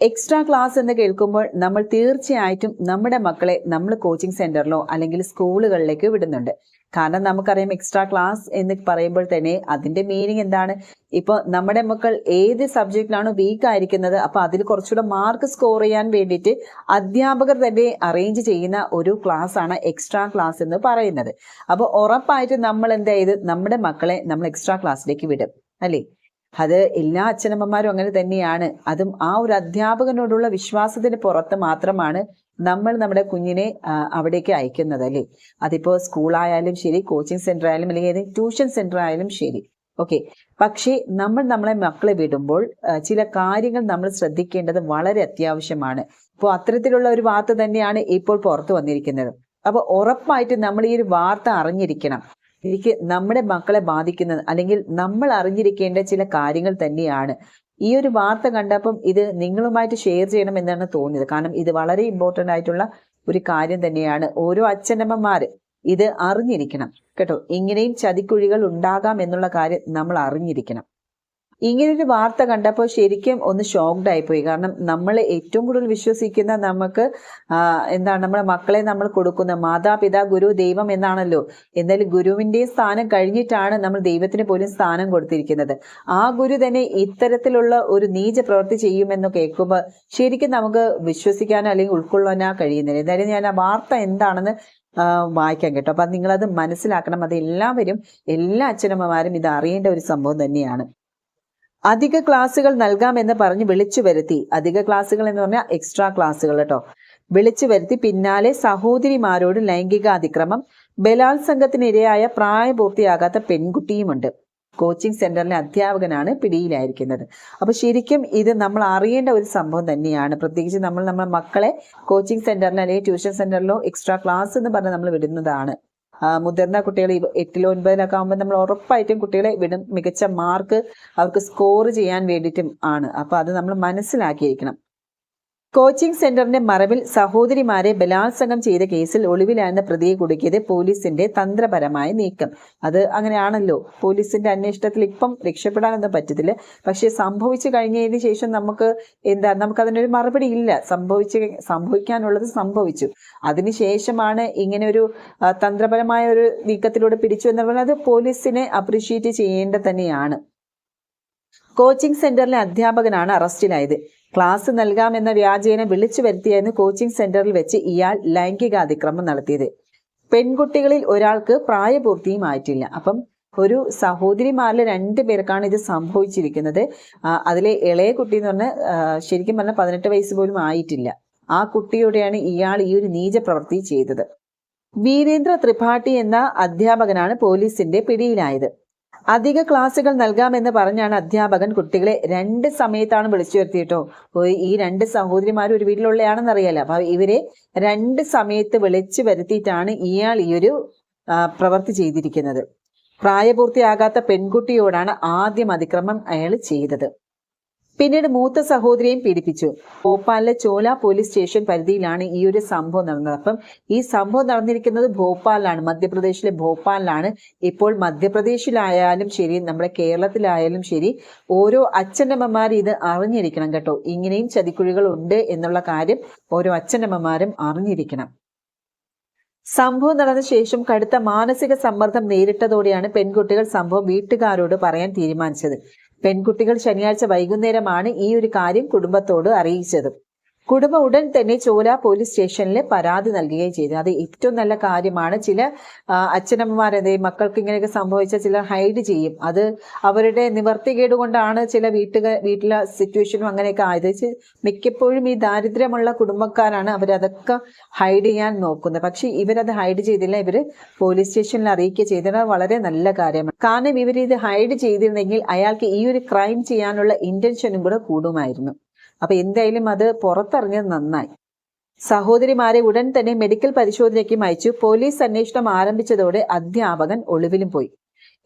Extra class എന്ന് കേൾക്കുമ്പോൾ നമ്മൾ തീർച്ചയായിട്ടും നമ്മുടെ മക്കളെ നമ്മൾ കോച്ചിങ് സെന്ററിലോ അല്ലെങ്കിൽ സ്കൂളുകളിലേക്ക് വിടുന്നുണ്ട്. കാരണം നമുക്കറിയാം എക്സ്ട്രാ ക്ലാസ് എന്ന് പറയുമ്പോൾ തന്നെ അതിന്റെ മീനിങ് എന്താണ്? ഇപ്പോൾ നമ്മുടെ മക്കൾ ഏത് സബ്ജക്റ്റിലാണ് വീക്ക് ആയിരിക്കുന്നത്? അപ്പോൾ അതിൽ കുറച്ചുകൂടെ മാർക്ക് സ്കോർ ചെയ്യാൻ വേണ്ടിയിട്ട് അധ്യാപകർ തന്നെ അറേഞ്ച് ചെയ്യുന്ന ഒരു ക്ലാസ് ആണ് എക്സ്ട്രാ ക്ലാസ് എന്ന് പറയുന്നത്. അപ്പോൾ ഉറപ്പായിട്ട് നമ്മൾ എന്തായത് നമ്മുടെ മക്കളെ നമ്മൾ എക്സ്ട്രാ ക്ലാസ്സിലേക്ക് വിടും. അല്ലേ? അത് എല്ലാ അച്ഛനമ്മമാരും അങ്ങനെ തന്നെയാണ്. അതും ആ ഒരു അധ്യാപകനോടുള്ള വിശ്വാസത്തിന് പുറത്ത് മാത്രമാണ് നമ്മൾ നമ്മുടെ കുഞ്ഞിനെ അവിടേക്ക് അയക്കുന്നത് അല്ലേ? അതിപ്പോ സ്കൂളായാലും ശരി കോച്ചിങ് സെന്റർ ആയാലും അല്ലെങ്കിൽ ഏതെങ്കിലും ട്യൂഷൻ സെന്റർ ആയാലും ശരി. ഓക്കെ. പക്ഷേ നമ്മൾ നമ്മളെ മക്കളെ വിടുമ്പോൾ ചില കാര്യങ്ങൾ നമ്മൾ ശ്രദ്ധിക്കേണ്ടത് വളരെ അത്യാവശ്യമാണ്. അപ്പോൾ അത്തരത്തിലുള്ള ഒരു വാർത്ത തന്നെയാണ് ഇപ്പോൾ പുറത്തു വന്നിരിക്കുന്നത്. അപ്പോൾ ഉറപ്പായിട്ട് നമ്മൾ ഈ ഒരു വാർത്ത അറിഞ്ഞിരിക്കണം. എനിക്ക് നമ്മുടെ മക്കളെ ബാധിക്കുന്നത് അല്ലെങ്കിൽ നമ്മൾ അറിഞ്ഞിരിക്കേണ്ട ചില കാര്യങ്ങൾ തന്നെയാണ്. ഈ ഒരു വാർത്ത കണ്ടപ്പം ഇത് നിങ്ങളുമായിട്ട് ഷെയർ ചെയ്യണം എന്നാണ് തോന്നിയത്. കാരണം ഇത് വളരെ ഇമ്പോർട്ടന്റ് ആയിട്ടുള്ള ഒരു കാര്യം തന്നെയാണ്. ഓരോ അച്ഛനമ്മമാര് ഇത് അറിഞ്ഞിരിക്കണം. കേട്ടോ? ഇങ്ങനെയും ചതിക്കുഴികൾ ഉണ്ടാകാം എന്നുള്ള കാര്യം നമ്മൾ അറിഞ്ഞിരിക്കണം. ഇങ്ങനൊരു വാർത്ത കണ്ടപ്പോൾ ശരിക്കും ഒന്ന് ഷോക്ഡ് ആയിപ്പോയി. കാരണം നമ്മൾ ഏറ്റവും കൂടുതൽ വിശ്വസിക്കുന്ന നമുക്ക് എന്താണ് നമ്മുടെ മക്കളെ നമ്മൾ കൊടുക്കുന്ന മാതാപിതാ ഗുരു ദൈവം എന്നാണല്ലോ. എന്നാലും ഗുരുവിന്റെ സ്ഥാനം കഴിഞ്ഞിട്ടാണ് നമ്മൾ ദൈവത്തിന് പോലും സ്ഥാനം കൊടുത്തിരിക്കുന്നത്. ആ ഗുരു തന്നെ ഇത്തരത്തിലുള്ള ഒരു നീച പ്രവൃത്തി ചെയ്യുമെന്ന് കേൾക്കുമ്പോൾ ശരിക്കും നമുക്ക് വിശ്വസിക്കാനോ അല്ലെങ്കിൽ ഉൾക്കൊള്ളാനോ കഴിയുന്നില്ല. എന്തായാലും ഞാൻ ആ വാർത്ത എന്താണെന്ന് വായിക്കാൻ വായിക്കാം കേട്ടോ. അപ്പം നിങ്ങളത് മനസ്സിലാക്കണം. അത് എല്ലാവരും എല്ലാ അച്ഛനമ്മമാരും ഇത് അറിയേണ്ട ഒരു സംഭവം തന്നെയാണ്. അധിക ക്ലാസ്സുകൾ നൽകാമെന്ന് പറഞ്ഞ് വിളിച്ചു വരുത്തി. അധിക ക്ലാസ്സുകൾ എന്ന് പറഞ്ഞാൽ എക്സ്ട്രാ ക്ലാസ്സുകൾ കേട്ടോ. വിളിച്ചു വരുത്തി. പിന്നാലെ സഹോദരിമാരോട് ലൈംഗിക അതിക്രമം ബലാത്സംഗത്തിനിരയായ പ്രായപൂർത്തിയാകാത്ത പെൺകുട്ടിയുമുണ്ട്. കോച്ചിങ് സെന്ററിലെ അധ്യാപകനാണ് പിടിയിലായിരിക്കുന്നത്. അപ്പൊ ശരിക്കും ഇത് നമ്മൾ അറിയേണ്ട ഒരു സംഭവം തന്നെയാണ്. പ്രത്യേകിച്ച് നമ്മൾ നമ്മുടെ മക്കളെ കോച്ചിങ് സെന്ററിൽ അല്ലെങ്കിൽ ട്യൂഷൻ സെന്ററിലോ എക്സ്ട്രാ ക്ലാസ് എന്ന് പറഞ്ഞ് നമ്മൾ വിടുന്നതാണ്. മുതിർന്ന കുട്ടികൾ എട്ടിലോ ഒൻപതിലൊക്കെ ആകുമ്പോൾ നമ്മൾ ഉറപ്പായിട്ടും കുട്ടികളെ വിടും. മികച്ച മാർക്ക് അവർക്ക് സ്കോർ ചെയ്യാൻ വേണ്ടിയിട്ടും ആണ്. അപ്പൊ അത് നമ്മൾ മനസ്സിലാക്കിയിരിക്കണം. കോച്ചിംഗ് സെന്ററിന്റെ മറവിൽ സഹോദരിമാരെ ബലാത്സംഗം ചെയ്ത കേസിൽ ഒളിവിലായിരുന്ന പ്രതിയെ കുടുക്കിയത് പോലീസിന്റെ തന്ത്രപരമായ നീക്കം. അത് അങ്ങനെയാണല്ലോ. പോലീസിന്റെ അന്വേഷണത്തിൽ ഇപ്പം രക്ഷപ്പെടാനൊന്നും പറ്റത്തില്ല. പക്ഷെ സംഭവിച്ചു കഴിഞ്ഞതിന് ശേഷം നമുക്ക് എന്താ നമുക്ക് അതിനൊരു മറുപടി ഇല്ല. സംഭവിച്ച് സംഭവിക്കാനുള്ളത് സംഭവിച്ചു. അതിനുശേഷമാണ് ഇങ്ങനെ ഒരു തന്ത്രപരമായ ഒരു നീക്കത്തിലൂടെ പിടിച്ചു എന്ന് പറഞ്ഞാൽ അത് പോലീസിനെ അപ്രീഷിയേറ്റ് ചെയ്യേണ്ട തന്നെയാണ്. കോച്ചിംഗ് സെന്ററിലെ അധ്യാപകനാണ് അറസ്റ്റിലായത്. ക്ലാസ് നൽകാമെന്ന വ്യാജേന വിളിച്ചു വരുത്തിയായിരുന്നു കോച്ചിംഗ് സെന്ററിൽ വെച്ച് ഇയാൾ ലൈംഗികാതിക്രമം നടത്തിയത്. പെൺകുട്ടികളിൽ ഒരാൾക്ക് പ്രായപൂർത്തിയും ആയിട്ടില്ല. അപ്പം ഒരു സഹോദരിമാരിൽ രണ്ട് പേർക്കാണ് ഇത് സംഭവിച്ചിരിക്കുന്നത്. അതിലെ ഇളയ കുട്ടി എന്ന് പറഞ്ഞാൽ ശരിക്കും പറഞ്ഞാൽ പതിനെട്ട് വയസ്സ് പോലും ആയിട്ടില്ല. ആ കുട്ടിയോടെയാണ് ഇയാൾ ഈ ഒരു നീച പ്രവൃത്തി ചെയ്തത്. വീരേന്ദ്ര ത്രിപാഠി എന്ന അധ്യാപകനാണ് പോലീസിന്റെ പിടിയിലായത്. അധിക ക്ലാസ്സുകൾ നൽകാമെന്ന് പറഞ്ഞാണ് അധ്യാപകൻ കുട്ടികളെ രണ്ട് സമയത്താണ് വിളിച്ചു വരുത്തിയിട്ടോ. ഈ രണ്ട് സഹോദരിമാരും ഒരു വീട്ടിലുള്ളയാണെന്ന് അറിയാലോ അപ്പൊ ഇവരെ രണ്ട് സമയത്ത് വിളിച്ചു വരുത്തിയിട്ടാണ് ഇയാൾ ഈ ഒരു പ്രവൃത്തി ചെയ്തിരിക്കുന്നത്. പ്രായപൂർത്തിയാകാത്ത പെൺകുട്ടിയോടാണ് ആദ്യം അതിക്രമം അയാൾ ചെയ്തത്. പിന്നീട് മൂത്ത സഹോദരിയെയും പീഡിപ്പിച്ചു. ഭോപ്പാലിലെ ചോല പോലീസ് സ്റ്റേഷൻ പരിധിയിലാണ് ഈ ഒരു സംഭവം നടന്നത്. അപ്പം ഈ സംഭവം നടന്നിരിക്കുന്നത് ഭോപ്പാലിലാണ് മധ്യപ്രദേശിലെ ഭോപ്പാലിലാണ്. ഇപ്പോൾ മധ്യപ്രദേശിലായാലും ശരി നമ്മുടെ കേരളത്തിലായാലും ശരി ഓരോ അച്ഛനമ്മമാർ ഇത് അറിഞ്ഞിരിക്കണം കേട്ടോ. ഇങ്ങനെയും ചതിക്കുഴികൾ ഉണ്ട് എന്നുള്ള കാര്യം ഓരോ അച്ഛനമ്മമാരും അറിഞ്ഞിരിക്കണം. സംഭവം നടന്ന ശേഷം കടുത്ത മാനസിക സമ്മർദ്ദം നേരിട്ടതോടെയാണ് പെൺകുട്ടികൾ സംഭവം വീട്ടുകാരോട് പറയാൻ തീരുമാനിച്ചത്. പെൺകുട്ടികൾ ശനിയാഴ്ച വൈകുന്നേരമാണ് ഈ ഒരു കാര്യം കുടുംബത്തോട് അറിയിച്ചത്. കുടുംബം ഉടൻ തന്നെ ചോല പോലീസ് സ്റ്റേഷനിൽ പരാതി നൽകുകയും ചെയ്തു. അത് ഏറ്റവും നല്ല കാര്യമാണ്. ചില അച്ഛനമ്മമാർ അച്ഛനമ്മമാരത് മക്കൾക്ക് ഇങ്ങനെയൊക്കെ സംഭവിച്ച ചിലർ ഹൈഡ് ചെയ്യും. അത് അവരുടെ നിവർത്തികേട് കൊണ്ടാണ് ചില വീട്ടുക വീട്ടിലെ സിറ്റുവേഷനും അങ്ങനെയൊക്കെ ആയത്. മിക്കപ്പോഴും ഈ ദാരിദ്ര്യമുള്ള കുടുംബക്കാരാണ് അവരതൊക്കെ ഹൈഡ് ചെയ്യാൻ നോക്കുന്നത്. പക്ഷെ ഇവരത് ഹൈഡ് ചെയ്തില്ല. ഇവർ പോലീസ് സ്റ്റേഷനിൽ അറിയിക്കുക ചെയ്തത് വളരെ നല്ല കാര്യമാണ്. കാരണം ഇവരിത് ഹൈഡ് ചെയ്തിരുന്നെങ്കിൽ അയാൾക്ക് ഈ ഒരു ക്രൈം ചെയ്യാനുള്ള ഇന്റൻഷനും കൂടെ കൂടുമായിരുന്നു. അപ്പൊ എന്തായാലും അത് പുറത്തിറങ്ങിയത് നന്നായി. സഹോദരിമാരെ ഉടൻ തന്നെ മെഡിക്കൽ പരിശോധനയ്ക്കും അയച്ചു. പോലീസ് അന്വേഷണം ആരംഭിച്ചതോടെ അധ്യാപകൻ ഒളിവിലും പോയി.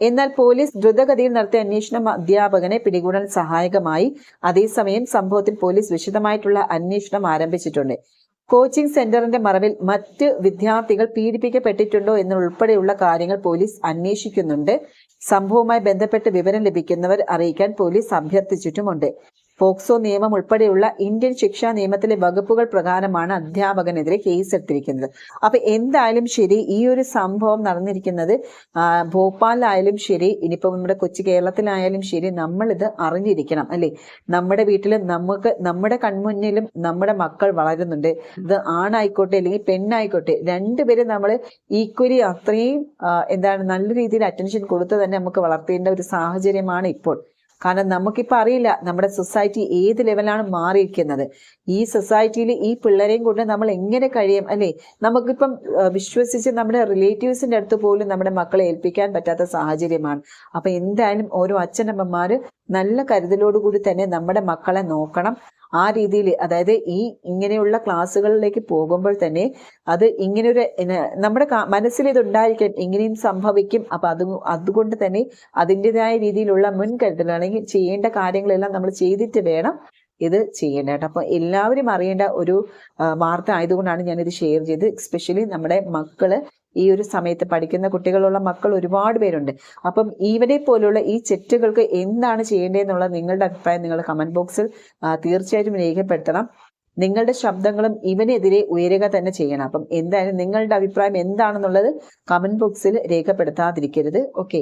എന്നാൽ പോലീസ് ദ്രുതഗതിയിൽ നടത്തിയ അന്വേഷണം അധ്യാപകനെ പിടികൂടാൻ സഹായകമായി. അതേസമയം സംഭവത്തിൽ പോലീസ് വിശദമായിട്ടുള്ള അന്വേഷണം ആരംഭിച്ചിട്ടുണ്ട്. കോച്ചിംഗ് സെന്ററിന്റെ മറവിൽ മറ്റ് വിദ്യാർത്ഥികൾ പീഡിപ്പിക്കപ്പെട്ടിട്ടുണ്ടോ എന്നുൾപ്പെടെയുള്ള കാര്യങ്ങൾ പോലീസ് അന്വേഷിക്കുന്നുണ്ട്. സംഭവവുമായി ബന്ധപ്പെട്ട് വിവരം ലഭിക്കുന്നവർ അറിയിക്കാൻ പോലീസ് അഭ്യർത്ഥിച്ചിട്ടുമുണ്ട്. പോക്സോ നിയമം ഉൾപ്പെടെയുള്ള ഇന്ത്യൻ ശിക്ഷാ നിയമത്തിലെ വകുപ്പുകൾ പ്രകാരമാണ് അധ്യാപകനെതിരെ കേസ് എടുത്തിരിക്കുന്നത്. അപ്പൊ എന്തായാലും ശരി ഈ ഒരു സംഭവം നടന്നിരിക്കുന്നത് ഭോപ്പാലിലായാലും ശരി ഇനിയിപ്പോ നമ്മുടെ കൊച്ചു കേരളത്തിലായാലും ശരി നമ്മളിത് അറിഞ്ഞിരിക്കണം അല്ലേ? നമ്മുടെ വീട്ടിലും നമുക്ക് നമ്മുടെ കൺമുന്നിലും നമ്മുടെ മക്കൾ വളരുന്നുണ്ട്. ഇത് ആണായിക്കോട്ടെ അല്ലെങ്കിൽ പെണ്ണായിക്കോട്ടെ രണ്ടുപേരും നമ്മൾ ഈക്വലി അത്രയും എന്താണ് നല്ല രീതിയിൽ അറ്റൻഷൻ കൊടുത്ത് തന്നെ നമുക്ക് വളർത്തേണ്ട ഒരു സാഹചര്യമാണ് ഇപ്പോൾ. കാരണം നമുക്കിപ്പോൾ അറിയില്ല നമ്മുടെ സൊസൈറ്റി ഏത് ലെവലാണ് മാറിയിരിക്കുന്നത്. ഈ സൊസൈറ്റിയിൽ ഈ പിള്ളേരെയും കൊണ്ട് നമ്മൾ എങ്ങനെ കഴിയും? അല്ലേ? നമുക്കിപ്പം വിശ്വസിച്ച് നമ്മുടെ റിലേറ്റീവ്സിന്റെ അടുത്ത് പോലും നമ്മുടെ മക്കളെ ഏൽപ്പിക്കാൻ പറ്റാത്ത സാഹചര്യമാണ്. അപ്പം എന്തായാലും ഓരോ അച്ഛനമ്മമാർ നല്ല കരുതലോടുകൂടി തന്നെ നമ്മുടെ മക്കളെ നോക്കണം. ആ രീതിയിൽ അതായത് ഈ ഇങ്ങനെയുള്ള ക്ലാസ്സുകളിലേക്ക് പോകുമ്പോൾ തന്നെ അത് ഇങ്ങനൊരു നമ്മുടെ മനസ്സിൽ ഇതുണ്ടായിരിക്കും ഇങ്ങനെയും സംഭവിക്കും. അപ്പൊ അത് അതുകൊണ്ട് തന്നെ അതിന്റെതായ രീതിയിലുള്ള മുൻകരുതൽ അല്ലെങ്കിൽ ചെയ്യേണ്ട കാര്യങ്ങളെല്ലാം നമ്മൾ ചെയ്തിട്ട് വേണം ഇത് ചെയ്യേണ്ടത് അപ്പൊ അപ്പോൾ എല്ലാവരും അറിയേണ്ട ഒരു വാർത്ത ആയതുകൊണ്ടാണ് ഞാനിത് ഷെയർ ചെയ്ത് എസ്പെഷ്യലി നമ്മുടെ മക്കൾ ഈ ഒരു സമയത്ത് പഠിക്കുന്ന കുട്ടികളുള്ള മക്കൾ ഒരുപാട് പേരുണ്ട്. അപ്പം ഇവരെ പോലുള്ള ഈ ചെറ്റുകൾക്ക് എന്താണ് ചെയ്യേണ്ടതെന്നുള്ള നിങ്ങളുടെ അഭിപ്രായം നിങ്ങൾ കമന്റ് ബോക്സിൽ തീർച്ചയായിട്ടും രേഖപ്പെടുത്തണം. നിങ്ങളുടെ ശബ്ദങ്ങളും ഇവനെതിരെ ഉയരുക തന്നെ ചെയ്യണം. അപ്പം എന്തായാലും നിങ്ങളുടെ അഭിപ്രായം എന്താണെന്നുള്ളത് കമന്റ് ബോക്സിൽ രേഖപ്പെടുത്താതിരിക്കരുത്. ഓക്കെ